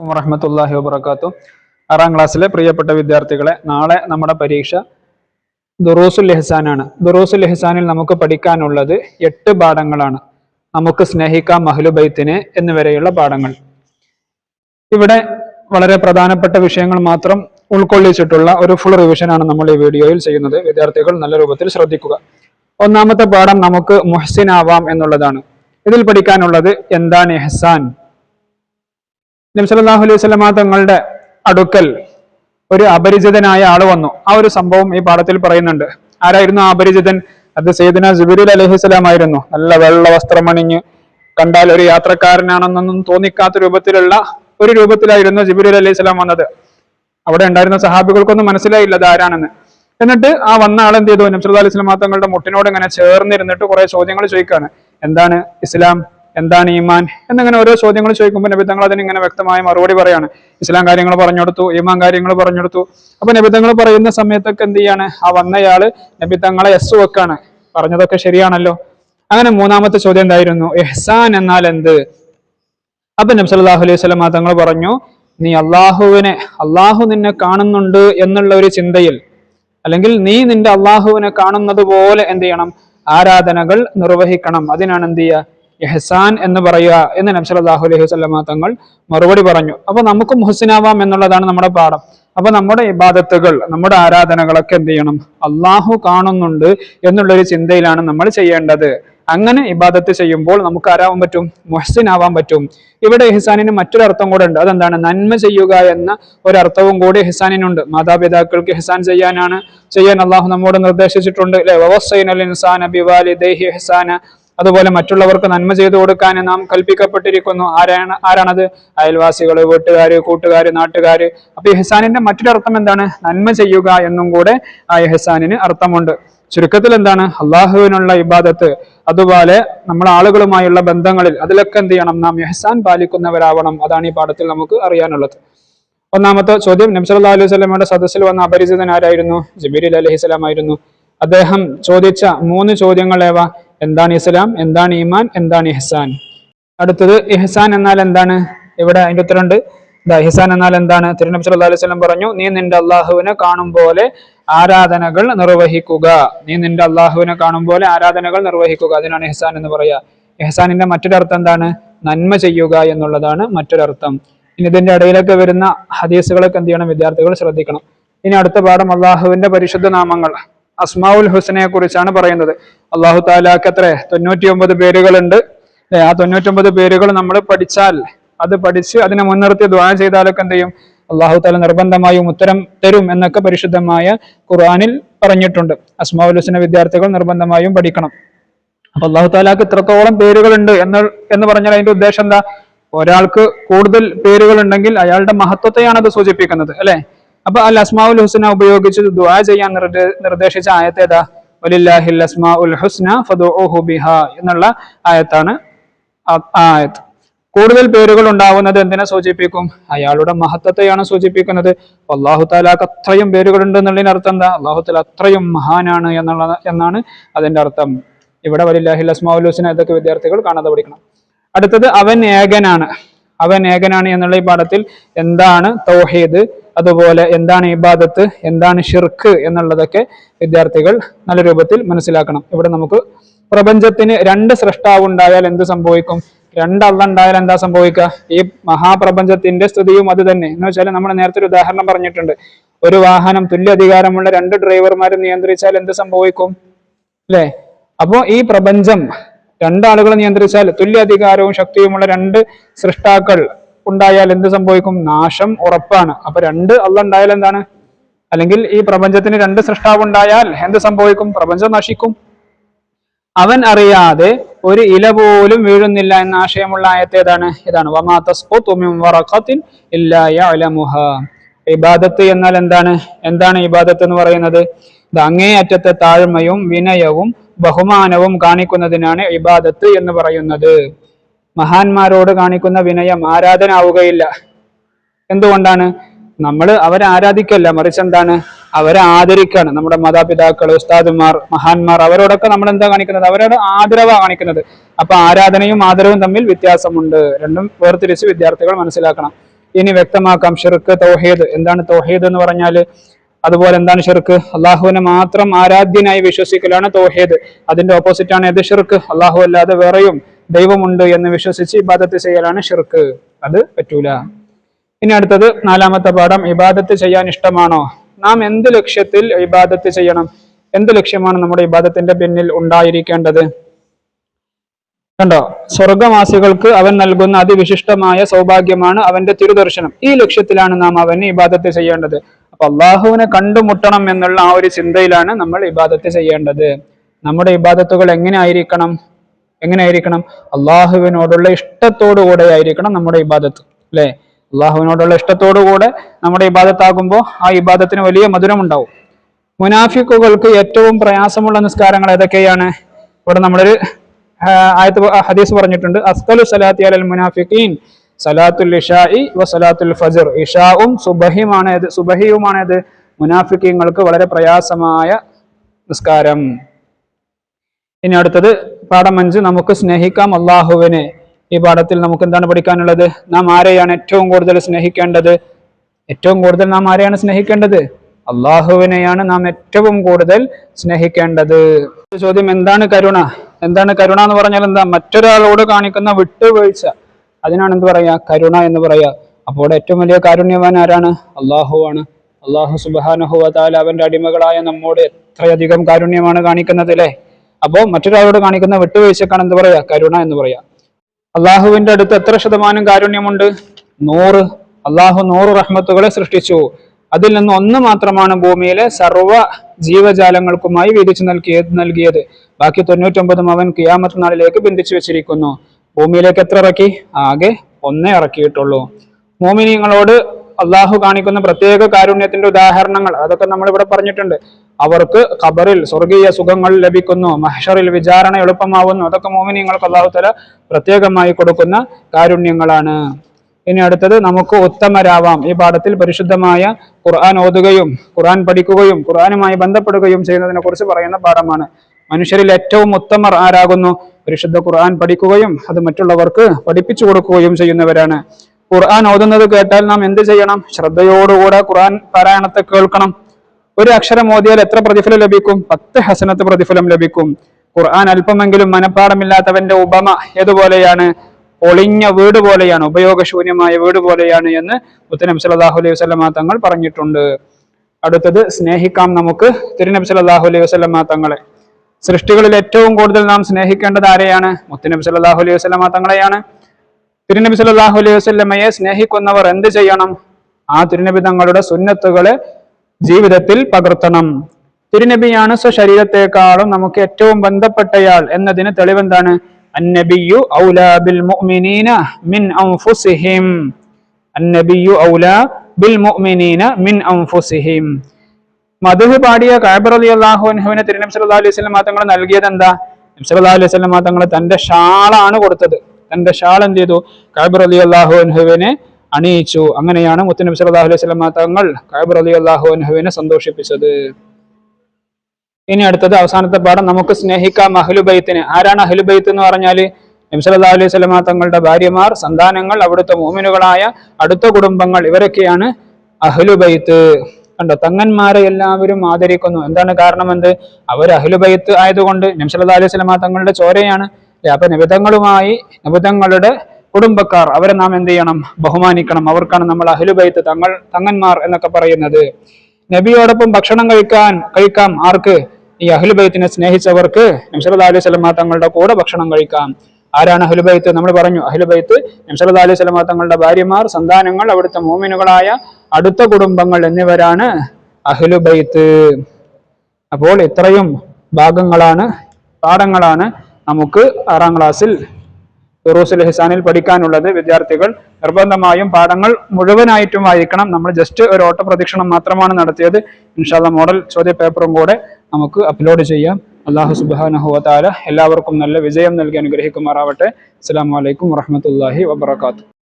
വറഹമത്തല്ലാഹി വബർക്കാത്തു ആറാം ക്ലാസ്സിലെ പ്രിയപ്പെട്ട വിദ്യാർത്ഥികളെ നാളെ നമ്മുടെ പരീക്ഷ ദുറൂസുൽ ഇഹ്സാനാണ്. ദുറൂസുൽ ഇഹ്സാനിൽ നമുക്ക് പഠിക്കാനുള്ളത് എട്ട് പാഠങ്ങളാണ്. നമുക്ക് സ്നേഹിക്കാം മഹ്ലുബൈത്തിനെ എന്നിവരെയുള്ള പാഠങ്ങൾ. ഇവിടെ വളരെ പ്രധാനപ്പെട്ട വിഷയങ്ങൾ മാത്രം ഉൾക്കൊള്ളിച്ചിട്ടുള്ള ഒരു ഫുൾ റിവിഷനാണ് നമ്മൾ ഈ വീഡിയോയിൽ ചെയ്യുന്നത്. വിദ്യാർത്ഥികൾ നല്ല രൂപത്തിൽ ശ്രദ്ധിക്കുക. ഒന്നാമത്തെ പാഠം നമുക്ക് മുഹസിനാവാം എന്നുള്ളതാണ്. ഇതിൽ പഠിക്കാനുള്ളത് എന്താണ് ഇഹ്സാൻ? നബ്സലാഹു അലൈഹി സ്വലമ തങ്ങളുടെ അടുക്കൽ ഒരു അപരിചിതനായ ആൾ വന്നു. ആ ഒരു സംഭവം ഈ പാഠത്തിൽ പറയുന്നുണ്ട്. ആരായിരുന്നു ആ അപരിചിതൻ? അത് സയ്യിദ്ന ജുബിരുൽ അലൈഹി സ്വലാം ആയിരുന്നു. നല്ല വെള്ള വസ്ത്രമണിഞ്ഞ് കണ്ടാൽ ഒരു യാത്രക്കാരനാണെന്നൊന്നും തോന്നിക്കാത്ത രൂപത്തിലുള്ള ഒരു രൂപത്തിലായിരുന്നു ജിബിരുൽ അലൈഹി സ്വലാം വന്നത്. അവിടെ ഉണ്ടായിരുന്ന സഹാബികൾക്കൊന്നും മനസ്സിലായില്ല അത് ആരാണെന്ന്. എന്നിട്ട് ആ വന്ന ആൾ എന്ത് ചെയ്തു? നബ്സല്ലാ അലൈഹി തങ്ങളുടെ മുട്ടിനോട് ഇങ്ങനെ ചേർന്നിരുന്നിട്ട് കുറെ ചോദ്യങ്ങൾ ചോദിക്കാണ് എന്താണ് ഇസ്ലാം? എന്താണ് ഈമാൻ? എന്നിങ്ങനെ ഓരോ ചോദ്യങ്ങൾ ചോദിക്കുമ്പോൾ നബി തങ്ങൾ ഇങ്ങനെ വ്യക്തമായ മറുപടി പറയാണ്. ഇസ്ലാം കാര്യങ്ങൾ പറഞ്ഞെടുത്തു ഈമാൻ കാര്യങ്ങൾ പറഞ്ഞെടുത്തു അപ്പൊ നബി തങ്ങൾ പറയുന്ന സമയത്തൊക്കെ എന്ത് ചെയ്യാണ്? ആ വന്നയാൾ നബി തങ്ങളെ എസ് വെക്കാണ്. പറഞ്ഞതൊക്കെ ശരിയാണല്ലോ. അങ്ങനെ മൂന്നാമത്തെ ചോദ്യം എന്തായിരുന്നു? എഹ്സാൻ എന്നാൽ എന്ത്? അപ്പൊ നബി സല്ലല്ലാഹു അലൈഹി വസല്ലം തങ്ങൾ പറഞ്ഞു നീ അള്ളാഹുവിനെ അള്ളാഹു നിന്നെ കാണുന്നുണ്ട് എന്നുള്ള ഒരു ചിന്തയിൽ അല്ലെങ്കിൽ നീ നിന്റെ അള്ളാഹുവിനെ കാണുന്നത് പോലെ എന്ത് ചെയ്യണം? ആരാധനകൾ നിർവഹിക്കണം. അതിനാണ് എന്ത് ചെയ്യുക? ഇഹ്സാൻ എന്ന് പറയുക എന്ന് സല്ലല്ലാഹു അലൈഹി വസല്ലമ തങ്ങൾ മറുപടി പറഞ്ഞു. അപ്പൊ നമുക്ക് മുഹസിനാവാം എന്നുള്ളതാണ് നമ്മുടെ പാഠം. അപ്പൊ നമ്മുടെ ഇബാദത്തുകൾ നമ്മുടെ ആരാധനകളൊക്കെ എന്ത് ചെയ്യണം? അള്ളാഹു കാണുന്നുണ്ട് എന്നുള്ളൊരു ചിന്തയിലാണ് നമ്മൾ ചെയ്യേണ്ടത്. അങ്ങനെ ഇബാദത്ത് ചെയ്യുമ്പോൾ നമുക്ക് ആരാവാൻ പറ്റും? മുഹസിൻ ആവാൻ പറ്റും. ഇവിടെ ഇഹ്സാനിന് മറ്റൊരു അർത്ഥം കൂടെ ഉണ്ട്. അതെന്താണ്? നന്മ ചെയ്യുക എന്ന ഒരർത്ഥവും കൂടി ഹിസാനിനുണ്ട് മാതാപിതാക്കൾക്ക് ഹിസാൻ ചെയ്യാനാണ്. ചെയ്യാൻ അള്ളാഹു നമ്മോട് നിർദ്ദേശിച്ചിട്ടുണ്ട്. അതുപോലെ മറ്റുള്ളവർക്ക് നന്മ ചെയ്തു കൊടുക്കാൻ നാം കൽപ്പിക്കപ്പെട്ടിരിക്കുന്നു. ആരാണ് ആരാണത്? അയൽവാസികൾ വീട്ടുകാർ കൂട്ടുകാർ നാട്ടുകാർ അപ്പൊ ഇഹ്സാനിന്റെ മറ്റൊരു അർത്ഥം എന്താണ്? നന്മ ചെയ്യുക എന്നും കൂടെ ആ ഇഹ്സാനിന് അർത്ഥമുണ്ട്. ചുരുക്കത്തിൽ എന്താണ്? അള്ളാഹുവിനുള്ള ഇബാദത്ത്. അതുപോലെ നമ്മൾ ആളുകളുമായുള്ള ബന്ധങ്ങളിൽ അതിലൊക്കെ എന്ത് ചെയ്യണം? നാം എഹസാൻ പാലിക്കുന്നവരാവണം. അതാണ് ഈ പാഠത്തിൽ നമുക്ക് അറിയാനുള്ളത്. ഒന്നാമത്തെ ചോദ്യം നബ്സല്ലാ അലൈഹി സ്വലമയുടെ സദസ്സിൽ വന്ന അപരിചിതൻ ആരായിരുന്നു? ജബീർ അലഹി സ്വലാം ആയിരുന്നു അദ്ദേഹം ചോദിച്ച മൂന്ന് ചോദ്യങ്ങൾ ഏവ? എന്താണ് ഇസ്ലാം എന്താണ് ഈമാൻ എന്താണ് ഇഹ്സാൻ? അടുത്തത് ഇഹ്സാൻ എന്നാൽ എന്താണ്? ഇവിടെ അതിന്റെ ഉത്തരമുണ്ട്. ഇഹ്സാൻ എന്നാൽ എന്താണ്? തിരുനബി സല്ലല്ലാഹു അലൈഹി വസല്ലം പറഞ്ഞു നീ നിന്റെ അള്ളാഹുവിനെ കാണും പോലെ ആരാധനകൾ നിർവഹിക്കുക. നീ നിന്റെ അള്ളാഹുവിനെ കാണും പോലെ ആരാധനകൾ നിർവഹിക്കുക. അതിനാണ് ഇഹ്സാൻ എന്ന് പറയുക. ഇഹ്സാനിന്റെ മറ്റൊരർത്ഥം എന്താണ്? നന്മ ചെയ്യുക എന്നുള്ളതാണ് മറ്റൊരർത്ഥം ഇനി ഇതിന്റെ ഇടയിലൊക്കെ വരുന്ന ഹദീസുകളൊക്കെ എന്ത് ചെയ്യണം? വിദ്യാർത്ഥികൾ ശ്രദ്ധിക്കണം. ഇനി അടുത്ത പാഠം അള്ളാഹുവിന്റെ പരിശുദ്ധ നാമങ്ങൾ. അസ്മാഉൽ ഹുസനെ കുറിച്ചാണ് പറയുന്നത്. അള്ളാഹു താലാക്ക് അത്ര തൊണ്ണൂറ്റി ഒമ്പത് പേരുകളുണ്ട് ആ തൊണ്ണൂറ്റൊമ്പത് പേരുകൾ നമ്മൾ പഠിച്ചാൽ അത് പഠിച്ച് അതിനെ മുൻനിർത്തി ദ്വാ ചെയ്താലൊക്കെ എന്ത് ചെയ്യും? അള്ളാഹു താല നിർബന്ധമായും ഉത്തരം തരും എന്നൊക്കെ പരിശുദ്ധമായ ഖുർആാനിൽ പറഞ്ഞിട്ടുണ്ട്. അസ്മാവുൽ ഹുസന വിദ്യാർത്ഥികൾ നിർബന്ധമായും പഠിക്കണം. അപ്പൊ അള്ളാഹു താലാക്ക് ഇത്രത്തോളം പേരുകളുണ്ട് എന്ന് എന്ന് പറഞ്ഞാൽ അതിന്റെ ഉദ്ദേശം എന്താ? ഒരാൾക്ക് കൂടുതൽ പേരുകൾ ഉണ്ടെങ്കിൽ അയാളുടെ മഹത്വത്തെയാണ് അത് സൂചിപ്പിക്കുന്നത് അല്ലെ? അപ്പൊ അൽ അസ്മാഉൽ ഹുസ്ന ഉപയോഗിച്ച് ദുആ ചെയ്യാൻ നിർദ്ദേശിച്ച ആയത്ത് ഏതാ? വലില്ലാഹിൽ അസ്മാഉൽ ഹുസ്ന ഫദുഉഹു ബിഹാ എന്നുള്ള ആയത്താണ് ആയത്ത്. കൂടുതൽ പേരുകൾ ഉണ്ടാവുന്നത് എന്തിനെ സൂചിപ്പിക്കും? അയാളുടെ മഹത്വത്തെയാണ് സൂചിപ്പിക്കുന്നത്. അള്ളാഹു താലാക്ക് അത്രയും പേരുകളുണ്ട് എന്നുള്ളതിന് അർത്ഥം എന്താ? അള്ളാഹു താല അത്രയും മഹാനാണ് എന്നുള്ള എന്നാണ് അതിന്റെ അർത്ഥം. ഇവിടെ വലില്ലാഹിൽ അസ്മാഉൽ ഹുസ്ന ഇതൊക്കെ വിദ്യാർത്ഥികൾ കാണാതെ പഠിക്കണം. അടുത്തത് അവൻ ഏകനാണ് അവൻ ഏകനാണ് എന്നുള്ള ഈ പാഠത്തിൽ എന്താണ് തൗഹീദ്? അതുപോലെ എന്താണ് ഇബാദത്ത് എന്താണ് ഷിർക്ക് എന്നുള്ളതൊക്കെ വിദ്യാർത്ഥികൾ നല്ല രൂപത്തിൽ മനസ്സിലാക്കണം. ഇവിടെ നമുക്ക് പ്രപഞ്ചത്തിന് രണ്ട് സൃഷ്ടാവ് ഉണ്ടായാൽ എന്ത് സംഭവിക്കും? രണ്ട് അള്ള ഉണ്ടായാൽ എന്താ സംഭവിക്കുക? ഈ മഹാപ്രപഞ്ചത്തിന്റെ സ്ഥിതിയും അത് തന്നെ. എന്ന് വെച്ചാൽ നമ്മൾ നേരത്തെ ഒരു ഉദാഹരണം പറഞ്ഞിട്ടുണ്ട്. ഒരു വാഹനം തുല്യ അധികാരമുള്ള രണ്ട് ഡ്രൈവർമാരെ നിയന്ത്രിച്ചാൽ എന്ത് സംഭവിക്കും? അല്ലേ? അപ്പോ ഈ പ്രപഞ്ചം രണ്ടാളുകൾ നിയന്ത്രിച്ചാൽ തുല്യ അധികാരവും ശക്തിയുമുള്ള രണ്ട് സൃഷ്ടാക്കൾ ഉണ്ടായാൽ എന്ത് സംഭവിക്കും? നാശം ഉറപ്പാണ്. അപ്പൊ രണ്ട് അള്ള ഉണ്ടായാൽ എന്താണ്? അല്ലെങ്കിൽ ഈ പ്രപഞ്ചത്തിന് രണ്ട് സൃഷ്ടാവ് ഉണ്ടായാൽ എന്ത് സംഭവിക്കും? പ്രപഞ്ചം നശിക്കും. അവൻ അറിയാതെ ഒരു ഇല പോലും വീഴുന്നില്ല എന്ന ആശയമുള്ള ആയത്തെ ഏതാണ്? ഇതാണ്. ഇബാദത്ത് എന്നാൽ എന്താണ്? എന്താണ് ഇബാദത്ത് എന്ന് പറയുന്നത്? ഇത് അങ്ങേയറ്റത്തെ താഴ്മയും വിനയവും ബഹുമാനവും കാണിക്കുന്നതിനാണ് ഇബാദത്ത് എന്ന് പറയുന്നത്. മഹാന്മാരോട് കാണിക്കുന്ന വിനയം ആരാധന ആവുകയില്ല എന്തുകൊണ്ടാണ്? നമ്മൾ അവരെ ആരാധിക്കല്ല മറിച്ച് എന്താണ്? അവരെ ആദരിക്കാണ്. നമ്മുടെ മാതാപിതാക്കൾ ഉസ്താദുമാർ മഹാന്മാർ അവരോടൊക്കെ നമ്മൾ എന്താ കാണിക്കുന്നത്? അവരോട് ആദരവാ കാണിക്കുന്നത്. അപ്പൊ ആരാധനയും ആദരവും തമ്മിൽ വ്യത്യാസമുണ്ട്. രണ്ടും വേർതിരിച്ച് വിദ്യാർത്ഥികൾ മനസ്സിലാക്കണം. ഇനി വ്യക്തമാക്കാം ഷിർക്ക് തൗഹീദ്. എന്താണ് തൗഹീദ് എന്ന് പറഞ്ഞാൽ അതുപോലെ എന്താണ് ഷിർക്ക്? അള്ളാഹുവിനെ മാത്രം ആരാധ്യനായി വിശ്വസിക്കലാണ് തൗഹീദ്. അതിന്റെ ഓപ്പോസിറ്റ് ആണ് ഏത് ഷിർക്ക്? അള്ളാഹു അല്ലാതെ വേറെയും ദൈവമുണ്ട് എന്ന് വിശ്വസിച്ച് ഇബാദത്ത് ചെയ്യലാണ് ഷിർക്ക്. അത് പറ്റൂല. ഇനി അടുത്തത് നാലാമത്തെ പാഠം ഇബാദത്ത് ചെയ്യാൻ ഇഷ്ടമാണോ? നാം എന്ത് ലക്ഷ്യത്തിൽ ഇബാദത്ത് ചെയ്യണം? എന്ത് ലക്ഷ്യമാണ് നമ്മുടെ ഇബാദത്തിന്റെ പിന്നിൽ ഉണ്ടായിരിക്കേണ്ടത്? കണ്ടോ? സ്വർഗവാസികൾക്ക് അവൻ നൽകുന്ന അതിവിശിഷ്ടമായ സൗഭാഗ്യമാണ് അവന്റെ തിരുദർശനം. ഈ ലക്ഷ്യത്തിലാണ് നാം അവന് ഇബാദത്ത് ചെയ്യേണ്ടത്. അപ്പൊ അള്ളാഹുവിനെ കണ്ടുമുട്ടണം എന്നുള്ള ആ ഒരു ചിന്തയിലാണ് നമ്മൾ ഇബാദത്ത് ചെയ്യേണ്ടത്. നമ്മുടെ ഇബാദത്തുകൾ എങ്ങനെ ആയിരിക്കണം? എങ്ങനെ ആയിരിക്കണം അള്ളാഹുവിനോടുള്ള ഇഷ്ടത്തോടു കൂടെ ആയിരിക്കണം നമ്മുടെ ഇബാദത്ത് അല്ലെ? അള്ളാഹുവിനോടുള്ള ഇഷ്ടത്തോടു കൂടെ നമ്മുടെ ഇബാദത്താകുമ്പോൾ ആ ഇബാദത്തിന് വലിയ മധുരം ഉണ്ടാവും. മുനാഫിക്കുകൾക്ക് ഏറ്റവും പ്രയാസമുള്ള നിസ്കാരങ്ങൾ ഏതൊക്കെയാണ്? ഇവിടെ നമ്മളൊരു ആയത്ത് ഹദീസ് പറഞ്ഞിട്ടുണ്ട്. അസ്കലു സലാത്തി അലൽ മുനാഫിഖീൻ സലാത്തുൽ ഇഷായി വ സലാത്തുൽ ഫജർ. ഇഷാവും സുബഹിയുമാണ് ഏത്? സുബഹിയുമാണ് ഏത്? മുനാഫിക്കീങ്ങൾക്ക് വളരെ പ്രയാസമായ നിസ്കാരം. ഇനി അടുത്തത് പാഠം അഞ്ച് നമുക്ക് സ്നേഹിക്കാം അള്ളാഹുവിനെ. ഈ പാഠത്തിൽ നമുക്ക് എന്താണ് പഠിക്കാനുള്ളത്? നാം ആരെയാണ് ഏറ്റവും കൂടുതൽ സ്നേഹിക്കേണ്ടത്? ഏറ്റവും കൂടുതൽ നാം ആരെയാണ് സ്നേഹിക്കേണ്ടത്? അള്ളാഹുവിനെയാണ് നാം ഏറ്റവും കൂടുതൽ സ്നേഹിക്കേണ്ടത്. ചോദ്യം എന്താണ് കരുണ? എന്താണ് കരുണ എന്ന് പറഞ്ഞാൽ എന്താ? മറ്റൊരാളോട് കാണിക്കുന്ന വിട്ടുവീഴ്ച. അതിനാണ് എന്ത് പറയാ? കരുണ എന്ന് പറയാ. അപ്പോൾ ഏറ്റവും വലിയ കാരുണ്യവാൻ ആരാണ്? അള്ളാഹുവാണ് അള്ളാഹു സുബാനുഹുവതാല അവന്റെ അടിമകളായ നമ്മോട് എത്രയധികം കാരുണ്യമാണ് കാണിക്കുന്നത് അല്ലേ? അപ്പോ മറ്റൊരാളോട് കാണിക്കുന്ന വിട്ടുവീഴ്ചക്കാണ് എന്ത് പറയാ? കരുണ എന്ന് പറയാ. അള്ളാഹുവിന്റെ അടുത്ത് എത്ര ശതമാനം കാരുണ്യമുണ്ട്? നൂറ്. അള്ളാഹു നൂറ് റഹ്മത്തുകളെ സൃഷ്ടിച്ചു. അതിൽ നിന്ന് ഒന്ന് മാത്രമാണ് ഭൂമിയിലെ സർവ ജീവജാലങ്ങൾക്കുമായി വീതിച്ചു നൽകിയത് നൽകിയത്. ബാക്കി തൊണ്ണൂറ്റൊമ്പതും അവൻ കിയാമത്ത് നാളിലേക്ക് ബന്ധിച്ചു വെച്ചിരിക്കുന്നു. ഭൂമിയിലേക്ക് എത്ര ഇറക്കി? ആകെ ഒന്നേ ഇറക്കിയിട്ടുള്ളൂ. മോമിനിയങ്ങളോട് അള്ളാഹു കാണിക്കുന്ന പ്രത്യേക കാരുണ്യത്തിന്റെ ഉദാഹരണങ്ങൾ അതൊക്കെ നമ്മൾ ഇവിടെ പറഞ്ഞിട്ടുണ്ട്. അവർക്ക് ഖബറിൽ സ്വർഗീയ സുഖങ്ങൾ ലഭിക്കുന്നു മഹഷറിൽ വിചാരണ എളുപ്പമാവുന്നു. അതൊക്കെ മോമിനിയങ്ങൾക്ക് അള്ളാഹുത്തല തല പ്രത്യേകമായി കൊടുക്കുന്ന കാരുണ്യങ്ങളാണ്. ഇനി അടുത്തത് നമുക്ക് ഉത്തമരാവാം. ഈ പാഠത്തിൽ പരിശുദ്ധമായ ഖുർആൻ ഓതുകയും ഖുർആൻ പഠിക്കുകയും ഖുർആനുമായി ബന്ധപ്പെടുകയും ചെയ്യുന്നതിനെ കുറിച്ച് പറയുന്ന പാഠമാണ്. മനുഷ്യരിൽ ഏറ്റവും ഉത്തമർ ആരാകുന്നു? പരിശുദ്ധ ഖുർആൻ പഠിക്കുകയും അത് മറ്റുള്ളവർക്ക് പഠിപ്പിച്ചു കൊടുക്കുകയും ചെയ്യുന്നവരാണ്. ഖുർആൻ ഓതുന്നത് കേട്ടാൽ നാം എന്ത് ചെയ്യണം? ശ്രദ്ധയോടുകൂടെ ഖുർആൻ പാരായണത്തെ കേൾക്കണം. ഒരു അക്ഷരം ഓതിയാൽ എത്ര പ്രതിഫലം ലഭിക്കും? പത്ത് ഹസനത്ത് പ്രതിഫലം ലഭിക്കും. ഖുർആൻ അല്പമെങ്കിലും മനഃപ്പാടമില്ലാത്തവന്റെ ഉപമ ഏതുപോലെയാണ്? ഒളിഞ്ഞ വീട് പോലെയാണ് ഉപയോഗശൂന്യമായ വീട് പോലെയാണ് എന്ന് മുത്തനബി സല്ലല്ലാഹു അലൈഹി വസല്ലമ തങ്ങൾ പറഞ്ഞിട്ടുണ്ട്. അടുത്തത് സ്നേഹിക്കാം നമുക്ക്. തിരുനബി സല്ലല്ലാഹു അലൈഹി വസല്ലമ തങ്ങളെ. സൃഷ്ടികളിൽ ഏറ്റവും കൂടുതൽ നാം സ്നേഹിക്കേണ്ടത് ആരെയാണ്? മുത്തനബി സല്ലല്ലാഹു അലൈഹി വസല്ലമ തങ്ങളെയാണ്. തിരുനബി സല്ലല്ലാഹു അലൈഹി വസല്ലമയെ സ്നേഹിക്കുന്നവർ എന്ത് ചെയ്യണം? ആ തിരുനബി തങ്ങളുടെ സുന്നത്തുകളെ ജീവിതത്തിൽ പകർത്തണം. തിരുനബിയാണ് സ്വശരീരത്തെക്കാളും നമുക്ക് ഏറ്റവും ബന്ധപ്പെട്ടയാൾ എന്നതിന് തെളിവെന്താണ്? അന്നബിയു ഔലാ ബിൽ മുഅ്മിനീന മിൻ അൻഫുസിഹിം. അന്നബിയു ഔലാ ബിൽ മുഅ്മിനീന മിൻ അൻഫുസിഹിം. മധുഹ് പാടിയ കാബർ അലി അള്ളാഹു അൻഹുവിനെ തിരുനബി സല്ലല്ലാഹു അലൈഹി വസല്ലം തങ്ങൾ നൽകിയത് എന്താ നബി സല്ലല്ലാഹു അലൈഹി വസല്ലം തങ്ങൾ തന്റെ ഷാളാണ് കൊടുത്തത്. തന്റെ ഷാൾ എന്ത് ചെയ്തു? കാബർ അലി അള്ളാഹു അൻഹുവിനെ അണിയിച്ചു. അങ്ങനെയാണ് മുത്തനബി സല്ലല്ലാഹു അലൈഹി വസല്ലം തങ്ങൾ കാബർ അലി അള്ളാഹു അൻഹുവിനെ സന്തോഷിപ്പിച്ചത്. ഇനി അടുത്തത് അവസാനത്തെ പാഠം നമുക്ക് സ്നേഹിക്കാം അഹ്ലുബൈത്തിന് ആരാണ് അഹ്ലുബൈത്ത് എന്ന് പറഞ്ഞാൽ? നബി സല്ലല്ലാഹു അലൈഹി വസല്ലം തങ്ങളുടെ ഭാര്യമാർ സന്താനങ്ങൾ അവിടുത്തെ മോമിനുകളായ അടുത്ത കുടുംബങ്ങൾ ഇവരൊക്കെയാണ് അഹ്ലുബൈത്ത് കണ്ടോ? തങ്ങന്മാരെ എല്ലാവരും ആദരിക്കുന്നു. എന്താണ് കാരണം എന്ത്? അവർ അഹ്ലുബൈത്ത് ആയതുകൊണ്ട് നബി സല്ലല്ലാഹു അലൈഹി വസല്ലം തങ്ങളുടെ ചോരയാണ്? അപ്പൊ നിബിതങ്ങളുമായി നിബിതങ്ങളുടെ കുടുംബക്കാർ അവരെ നാം എന്ത് ചെയ്യണം? ബഹുമാനിക്കണം. അവർക്കാണ് നമ്മൾ അഹ്ലുബൈത്ത് തങ്ങൾ തങ്ങന്മാർ എന്നൊക്കെ പറയുന്നത്. നബിയോടൊപ്പം ഭക്ഷണം കഴിക്കാൻ കഴിക്കാം ആർക്ക്? ഈ അഹ്ലുബൈത്തിനെ സ്നേഹിച്ചവർക്ക് നബ്സല്ലാ അലൈഹി സ്വലമ തങ്ങളുടെ കൂടെ ഭക്ഷണം കഴിക്കാം. ആരാണ് അഹ്ലുബൈത്ത് നമ്മൾ പറഞ്ഞു അഹ്ലുബൈത്ത് നബ്സല്ലാ അലൈഹി സ്വലമ തങ്ങളുടെ ഭാര്യമാർ സന്താനങ്ങൾ അവിടുത്തെ മോമിനുകളായ അടുത്ത കുടുംബങ്ങൾ എന്നിവരാണ് അഹ്ലുബൈത്ത് അപ്പോൾ ഇത്രയും ഭാഗങ്ങളാണ് പാഠങ്ങളാണ് നമുക്ക് ആറാം ക്ലാസ്സിൽ ഫിറൂസുൽ ഹിസാനിൽ പഠിക്കാനുള്ളത് വിദ്യാർത്ഥികൾ നിർബന്ധമായും പാഠങ്ങൾ മുഴുവനായിട്ടും വായിക്കണം. നമ്മൾ ജസ്റ്റ് ഒരു ഓട്ട പ്രദക്ഷിണം മാത്രമാണ് നടത്തിയത്. ഇൻഷാല്ല മോഡൽ ചോദ്യ പേപ്പറും കൂടെ നമുക്ക് അപ്ലോഡ് ചെയ്യാം. അള്ളാഹു സുബാനഹു താല എല്ലാവർക്കും നല്ല വിജയം നൽകി അനുഗ്രഹിക്കുമാറാവട്ടെ. അസ്സാം വലൈക്കും വറഹമത്തല്ലാഹി വബർക്കാത്തു